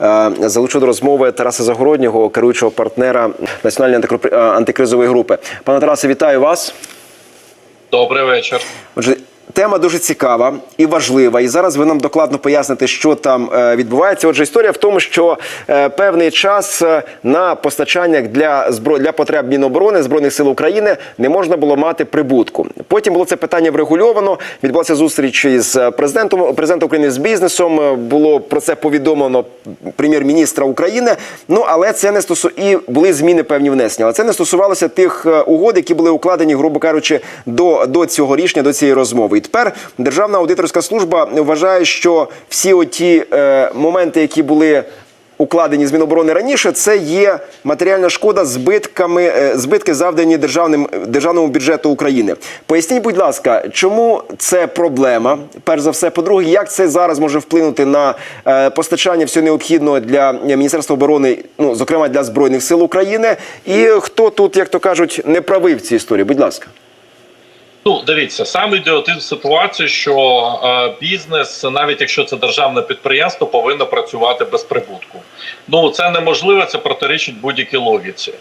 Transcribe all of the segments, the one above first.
е, залучу до розмови Тараса Загороднього, керуючого партнера Національної е, антикризової групи. Пане Тарасе, вітаю вас. Добрий вечір. Отже, тема дуже цікава і важлива. І зараз ви нам докладно поясните, що там е, відбувається. Отже, історія в тому, що е, певний час е, на постачаннях для збро... для потреб Міноборони збройних сил України не можна було мати прибутку. Потім було це питання врегульовано. Відбулася зустріч із президентом президентом України з бізнесом. Було про це повідомлено прем'єр-міністра України. Ну але це не стосу... і були зміни певні внесення. Але це не стосувалося тих угод, які були укладені, грубо кажучи, до, до цього рішення, до цієї розмови. Тепер Державна аудиторська служба вважає, що всі оті е, моменти, які були укладені з Міноборони раніше, це є матеріальна шкода збитками, е, збитки завдані державним державному бюджету України. Поясніть, будь ласка, чому це проблема? Перш за все, по-друге, як це зараз може вплинути на е, постачання всього необхідного для Міністерства оборони, ну зокрема для збройних сил України, і хто тут, як то кажуть, не правий в цій історії? Будь ласка. Ну, дивіться, сам ідіотизм ситуації, що е, бізнес, навіть якщо це державне підприємство, повинно працювати без прибутку. Ну це неможливо, це протирічить будь-якій логіці.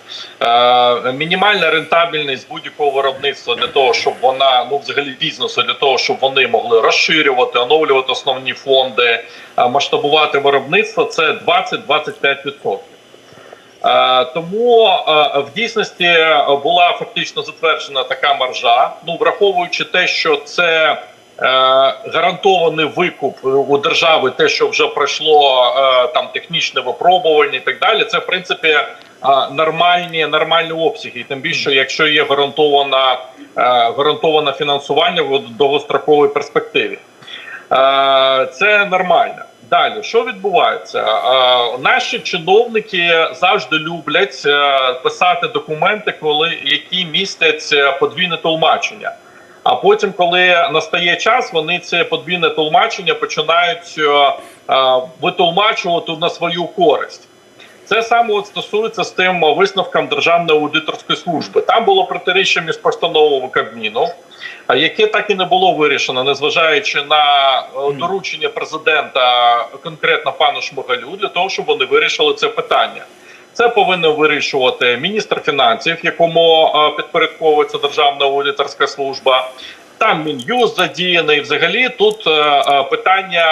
Е, мінімальна рентабельність будь-якого виробництва для того, щоб вона, ну взагалі бізнесу, для того, щоб вони могли розширювати, оновлювати основні фонди, е, масштабувати виробництво, це 20-25%. Е, Тому е, в дійсності була фактично затверджена така маржа. Ну враховуючи те, що це е, гарантований викуп у держави, те, що вже пройшло там технічне випробування і так далі, це в принципі нормальні нормальні обсяги. І тим більше, якщо є гарантована гарантоване фінансування в довгостроковій перспективі. Це нормально. Далі, що відбувається? Е, Наші чиновники завжди люблять е, писати документи, коли які містять е, подвійне толмачення. А потім, коли настає час, вони це подвійне толмачення починають витолмачувати на свою користь. Це саме от стосується з тим висновком Державної аудиторської служби. Там було протиріччя між постановою Кабміну, яке так і не було вирішено, незважаючи на е, доручення президента конкретно пану Шмигалю, для того, щоб вони вирішили це питання. Це повинен вирішувати міністр фінансів, якому е, підпорядковується Державна аудиторська служба. Там мін'юз задіяний. Взагалі тут е, е, питання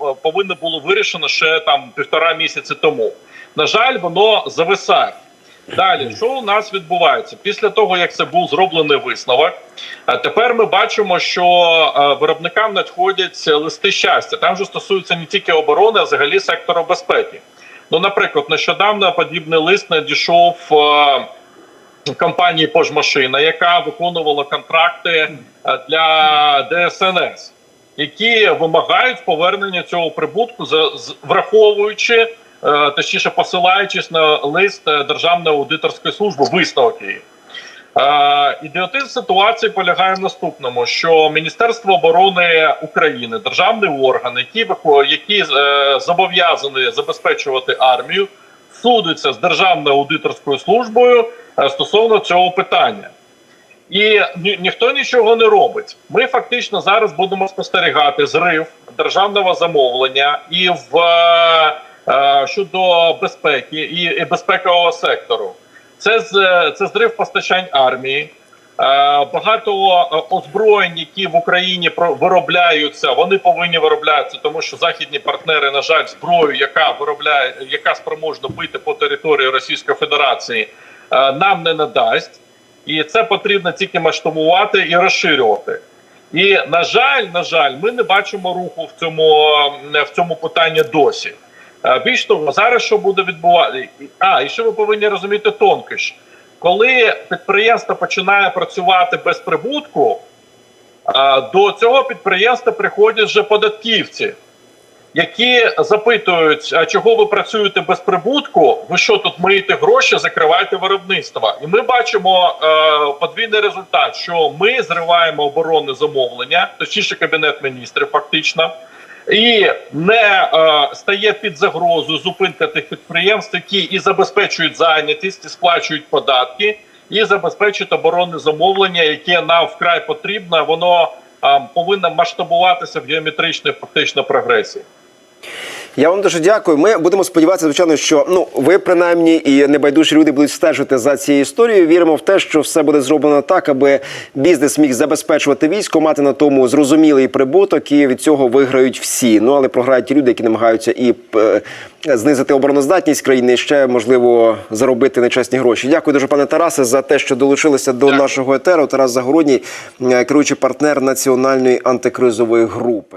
е, повинно було вирішено ще там півтора місяці тому. На жаль, воно зависає. Далі, що у нас відбувається після того, як це був зроблений висновок? е, Тепер ми бачимо, що е, виробникам надходять листи щастя. Там же стосується не тільки оборони, а взагалі сектору безпеки. Ну, наприклад, нещодавно подібний лист надійшов е, компанії Пожмашина, яка виконувала контракти е, для ДСНС, які вимагають повернення цього прибутку, враховуючи е, точніше посилаючись на лист е, Державної аудиторської служби. Е, Ідіотизм ситуації полягає в наступному: що Міністерство оборони України, державний орган, які які зобов'язані забезпечувати армію, судиться з Державною аудиторською службою е, стосовно цього питання. І ні, ніхто нічого не робить. Ми фактично зараз будемо спостерігати зрив державного замовлення і в е, е, щодо безпеки і, і безпекового сектору. Це з це зрив постачань армії. Е, Багато е, озброєнь, які в Україні виробляються, вони повинні вироблятися, тому що західні партнери, на жаль, зброю, яка виробляє, яка спроможна бити по території Російської Федерації, е, нам не надасть, і це потрібно тільки масштабувати і розширювати. І на жаль, на жаль, ми не бачимо руху в цьому в цьому питанні досі. Більш того, зараз що буде відбуватися? А, і що ви повинні розуміти тонкиш. Коли підприємство починає працювати без прибутку, до цього підприємства приходять вже податківці, які запитують, а чого ви працюєте без прибутку? Ви що тут миєте гроші, закриваєте виробництво? І ми бачимо е, подвійний результат, що ми зриваємо оборонне замовлення, точніше кабінет міністрів, фактично. І не е, стає під загрозу зупинка тих підприємств, які і забезпечують зайнятість, і сплачують податки, і забезпечують оборонне замовлення, яке нам вкрай потрібно. Воно е, повинно масштабуватися в геометричній фактично прогресії. Я вам дуже дякую. Ми будемо сподіватися, звичайно, що ну ви принаймні і небайдужі люди будуть стежити за цією історією. Віримо в те, що все буде зроблено так, аби бізнес міг забезпечувати військо, мати на тому зрозумілий прибуток, і від цього виграють всі. Ну але програють ті люди, які намагаються і е, знизити обороноздатність країни, і ще можливо заробити нечесні гроші. Дякую дуже, пане Тарасе, за те, що долучилися до нашого етеру. Тарас Загородній, е, керуючий партнер національної антикризової групи.